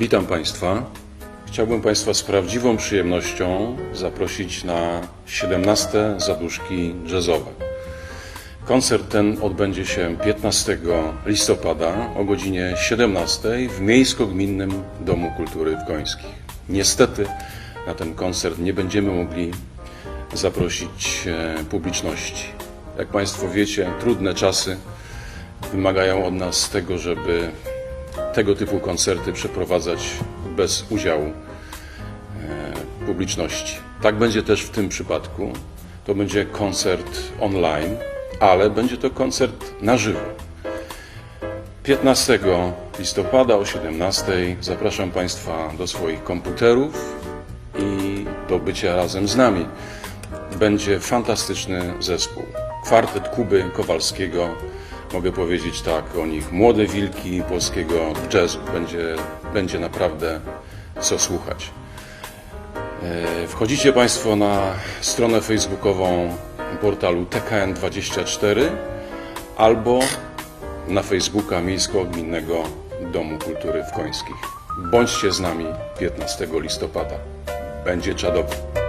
Witam Państwa. Chciałbym Państwa z prawdziwą przyjemnością zaprosić na 17 zaduszki jazzowe. Koncert ten odbędzie się 15 listopada o godzinie 17 w Miejsko-Gminnym Domu Kultury w Końskich. Niestety na ten koncert nie będziemy mogli zaprosić e, publiczności. Jak Państwo wiecie, trudne czasy wymagają od nas tego, żeby tego typu koncerty przeprowadzać bez udziału e, publiczności. Tak będzie też w tym przypadku. To będzie koncert online, ale będzie to koncert na żywo. 15 listopada o 17 zapraszam Państwa do swoich komputerów i do bycia razem z nami. Będzie fantastyczny zespół. Kwartet Kuby Kowalskiego. Mogę powiedzieć tak o nich. Młode wilki polskiego jazzu. Będzie, będzie naprawdę co słuchać. E, Wchodzicie Państwo na stronę facebookową portalu TKN24 albo na Facebooka Miejsko-Gminnego Domu Kultury w Końskich. Bądźcie z nami 15 listopada. Będzie czadowo.